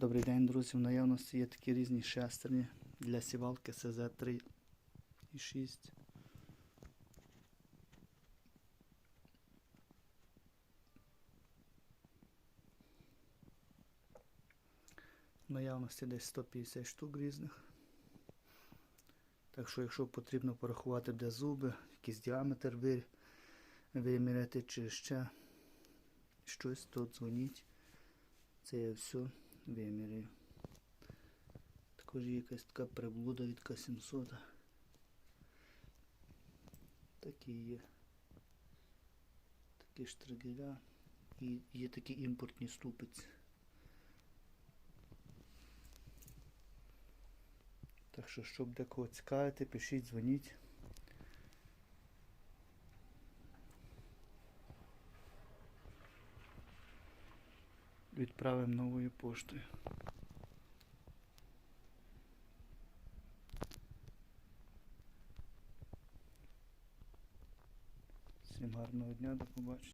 Добрий день, друзі. В наявності є такі різні шестерні для сівалки СЗ3 і 6. В наявності десь 150 штук різних. Так що, якщо потрібно порахувати де зуби, якийсь діаметр ви- виміряти чи ще щось, то дзвоніть. Це я все вимірюю. Також є якась така приблуда від К700. Такі є. Такі штригеля. І є такі імпортні ступиці. Так що, щоб декого цікавити, пишіть, дзвоніть. Відправимо новою поштою. Всім гарного дня, до побачення.